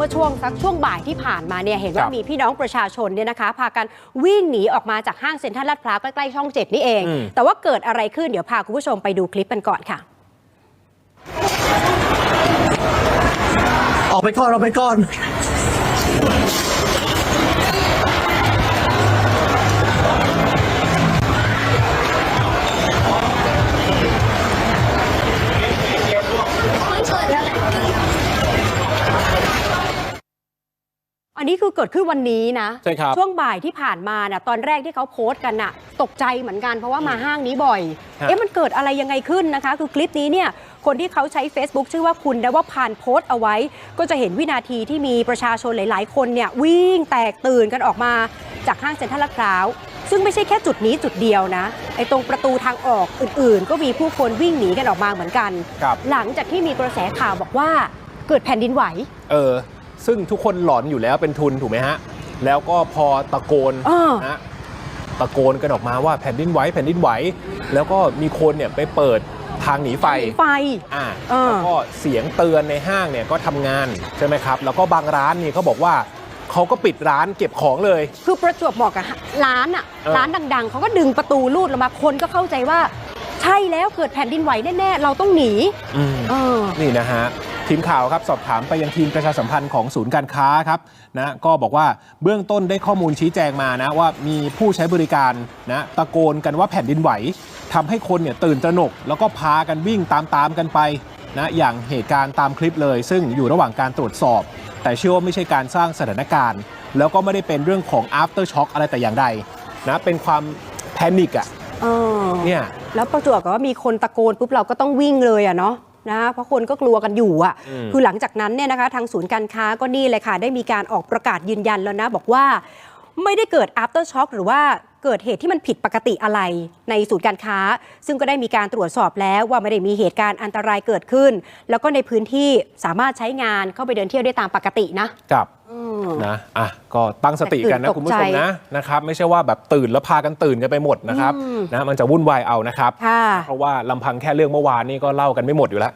เมื่อช่วงสักช่วงบ่ายที่ผ่านมาเนี่ยเห็นว่าครับมีพี่น้องประชาชนเนี่ยนะคะ พากันวิ่งหนีออกมาจากห้างเซ็นทรัลลาดพร้าวใกล้ๆช่องเจ็ดนี่เองอืมแต่ว่าเกิดอะไรขึ้นเดี๋ยวพาคุณผู้ชมไปดูคลิปกันก่อนค่ะ ออกไปก่อนออกไปก่อน นนี้คือเกิดขึ้นวันนี้นะ ใช่ครับ ช่วงบ่ายที่ผ่านมาน่ะตอนแรกที่เขาโพสต์กันน่ะ ตกใจเหมือนกันเพราะว่ามาห้างนี้บ่อย ฮะ เอ๊ะมันเกิดอะไรยังไงขึ้นนะคะ คือคลิปนี้เนี่ยคนที่เขาใช้ Facebook ชื่อว่าคุณนวพานโพสต์เอาไว้ ก็จะเห็นวินาทีที่มีประชาชนหลาย ๆ คนเนี่ยวิ่งแตกตื่นกันออกมาจากห้างเซ็นทรัลลาดพร้าว ซึ่งไม่ใช่แค่จุดนี้จุดเดียวนะไอ้ตรงประตูทางออกอื่น ๆ ก็มีผู้คนวิ่งหนีกันออกมาเหมือนกัน ครับ หลังจากที่มีกระแสข่าวบอกว่าเกิดแผ่นดินไหว เออ ซึ่งทุกคนหลอนอยู่แล้วเป็นทุนถูกไหมฮะ แล้วก็พอตะโกนเออ นะตะโกนกันออกมาว่าแผ่นดินไหวแผ่นดินไหว แล้วก็มีคนเนี่ยไปเปิดทางหนีไฟ ไฟ อ่าเออ แล้วก็เสียงเตือนในห้างเนี่ยก็ทำงานใช่ไหมครับ แล้วก็บางร้านนี่เขาบอกว่าเขาก็ปิดร้านเก็บของเลย คือประจวบเหมาะกับร้านอะเออ ร้านดัง ๆ เขาก็ดึงประตูลูดลงมาคนก็เข้าใจว่า ใช่แล้วเกิดแผ่นดินไหวแน่ ๆ เราต้องหนีอืมเออ นี่นะฮะ ทีมข่าวครับสอบถามไปยังทีมประชาสัมพันธ์ของศูนย์การค้าครับนะก็บอกว่าเบื้องต้นได้ข้อมูลชี้แจงมานะว่ามีผู้ใช้บริการนะตะโกนกันว่าแผ่นดินไหวทำให้คนเนี่ยตื่นตระหนก แล้วก็พากันวิ่งตามๆกันไปนะอย่างเหตุการณ์ตามคลิปเลย ซึ่งอยู่ระหว่างการตรวจสอบ แต่เชื่อว่าไม่ใช่การสร้างสถานการณ์ แล้วก็ไม่ได้เป็นเรื่องของ after shock อะไรแต่อย่างใดนะเป็นความแพนิคอะเออเนี่ยแล้วประจวบกับว่ามีคนตะโกนปุ๊บเราก็ต้องวิ่งเลยอะเนาะ นะเพราะคนก็กลัวกันอยู่อะอืมคือหลังจากนั้นเนี่ยนะคะทางศูนย์การค้าก็นี่เลยค่ะ ได้มีการออกประกาศยืนยันแล้วนะ บอกว่าไม่ได้เกิด after shock หรือว่าเกิดเหตุที่มันผิดปกติอะไรในศูนย์การค้า ซึ่งก็ได้มีการตรวจสอบแล้วว่าไม่ได้มีเหตุการณ์อันตรายเกิดขึ้น แล้วก็ในพื้นที่สามารถใช้งานเข้าไปเดินเที่ยวได้ตามปกตินะกับอืม นะอะก็ตั้งสติกันนะคุณผู้ชมนะนะครับไม่ใช่ว่าแบบตื่นแล้วพากันตื่นกันไปหมดนะครับนะมันจะวุ่นวายเอานะครับ เพราะว่าลำพังแค่เรื่องเมื่อวานนี่ก็เล่ากันไม่หมดอยู่แล้ว